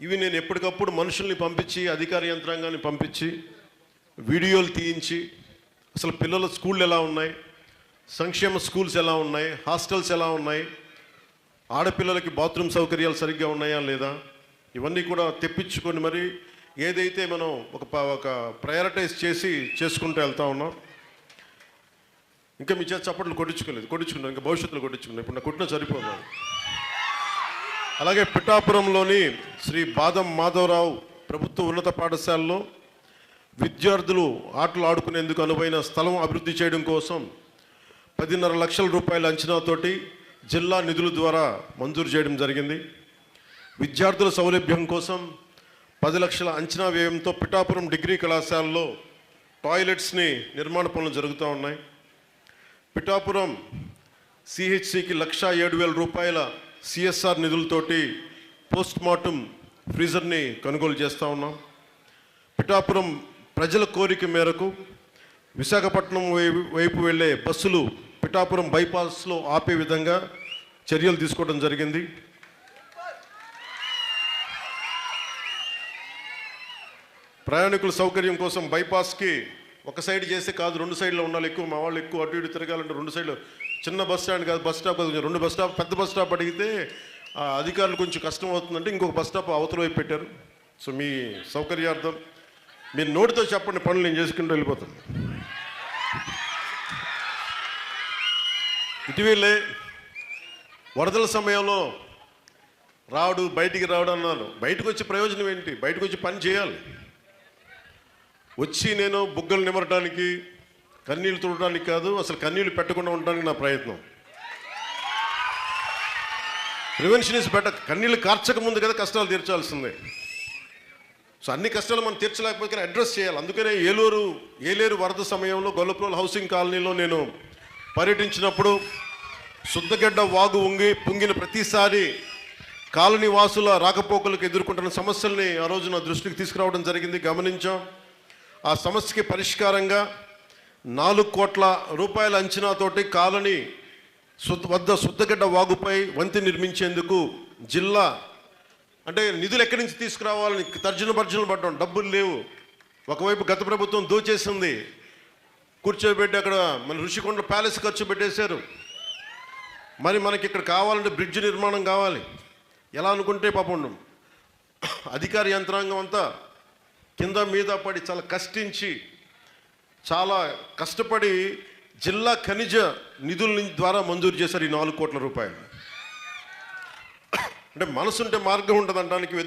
ఇవి నేను ఎప్పటికప్పుడు మనుషుల్ని పంపించి అధికార యంత్రాంగాన్ని పంపించి వీడియోలు తీయించి అసలు పిల్లల స్కూళ్ళు ఎలా ఉన్నాయి సంక్షేమ స్కూల్స్ ఎలా ఉన్నాయి హాస్టల్స్ ఎలా ఉన్నాయి ఆడపిల్లలకి బాత్రూమ్ సౌకర్యాలు సరిగ్గా ఉన్నాయా లేదా ఇవన్నీ కూడా తెప్పించుకొని మరి ఏదైతే మనం ఒక ప- ఒక ప్రయారిటైజ్ చేసి చేసుకుంటూ వెళ్తా ఉన్నాం. ఇంకా మీ చేత చప్పట్లు కొట్టించుకోలేదు కొట్టించుకున్నాం ఇంకా భవిష్యత్తులో కొట్టించుకున్నాం ఇప్పుడు నా కొట్టిన సరిపోతున్నాను అలాగే పిఠాపురంలోని శ్రీ బాదం మాధవరావు ప్రభుత్వ ఉన్నత పాఠశాలలో విద్యార్థులు ఆటలు ఆడుకునేందుకు అనువైన స్థలం అభివృద్ధి చేయడం కోసం పదిన్నర లక్షల రూపాయల అంచనాతోటి జిల్లా నిధుల ద్వారా మంజూరు చేయడం జరిగింది. విద్యార్థుల సౌలభ్యం కోసం పది లక్షల అంచనా వ్యయంతో పిఠాపురం డిగ్రీ కళాశాలలో టాయిలెట్స్ని నిర్మాణ పనులు జరుగుతూ ఉన్నాయి. పిఠాపురం సిహెచ్సికి లక్ష ఏడు వేల రూపాయల సిఎస్ఆర్ నిధులతోటి పోస్ట్ మార్టం ఫ్రీజర్ని కొనుగోలు చేస్తూ ఉన్నాం. పిఠాపురం ప్రజల కోరిక మేరకు విశాఖపట్నం వైపు వెళ్ళే బస్సులు పిఠాపురం బైపాస్లో ఆపే విధంగా చర్యలు తీసుకోవడం జరిగింది. ప్రయాణికుల సౌకర్యం కోసం బైపాస్కి ఒక సైడ్ చేస్తే కాదు రెండు సైడ్లో ఉండాలి ఎక్కువ మా వాళ్ళు ఎక్కువ అటు ఇటు తిరగాలంటే రెండు సైడ్లు చిన్న బస్ స్టాండ్ కాదు బస్ స్టాప్ రెండు బస్ స్టాప్ పెద్ద బస్ స్టాప్ అడిగితే ఆ అధికారులు కొంచెం కష్టం అవుతుందంటే ఇంకొక బస్ స్టాప్ అవతల వైపు పెట్టారు. సో మీ సౌకర్యార్థం మీరు నోటితో చెప్పండి పనులు నేను చేసుకుంటూ వెళ్ళిపోతాను. ఇటీవలే వరదల సమయంలో రావడు బయటికి రావడం అన్నాను. బయటకు వచ్చే ప్రయోజనం ఏంటి? బయటకు వచ్చి పని చేయాలి. వచ్చి నేను బుగ్గలు నిమరటానికి కన్నీళ్ళు చూడడానికి కాదు అసలు కన్నీళ్ళు పెట్టకుండా ఉండడానికి నా ప్రయత్నం. ప్రివెన్షన్ ఇస్ బెటర్ కన్నీళ్ళు కార్చక ముందు కదా కష్టాలు తీర్చాల్సిందే. సో అన్ని కష్టాలు మనం తీర్చలేకపోతే అడ్రస్ చేయాలి. అందుకనే ఏలూరు ఏలేరు వరద సమయంలో గొల్లప్రోల్ హౌసింగ్ కాలనీలో నేను పర్యటించినప్పుడు శుద్ధగడ్డ వాగు ఉంగి పొంగిన ప్రతిసారి కాలనీ వాసుల రాకపోకలకు ఎదుర్కొంటున్న సమస్యల్ని ఆ రోజు నా దృష్టికి తీసుకురావడం జరిగింది. గమనించాం. ఆ సమస్యకి పరిష్కారంగా నాలుగు కోట్ల రూపాయల అంచనాతోటి కాలనీ వద్ద శుద్ధగడ్డ వాగుపై వంతి నిర్మించేందుకు జిల్లా అంటే నిధులు ఎక్కడి నుంచి తీసుకురావాలని తర్జన భర్జనలు పడ్డం. డబ్బులు లేవు. ఒకవైపు గత ప్రభుత్వం దోచేసింది. కూర్చోబెట్టి అక్కడ మన ఋషికొండ ప్యాలెస్ ఖర్చు పెట్టేశారు. మరి మనకి ఇక్కడ కావాలంటే బ్రిడ్జ్ నిర్మాణం కావాలి. ఎలా అనుకుంటే పాపం అధికార యంత్రాంగం అంతా కింద మీద పడి చాలా కష్టించి చాలా కష్టపడి జిల్లా ఖనిజ నిధుల నుంచి ద్వారా మంజూరు చేశారు ఈ నాలుగు కోట్ల రూపాయలు. అంటే మనసుంటే మార్గం ఉండదు అనడానికి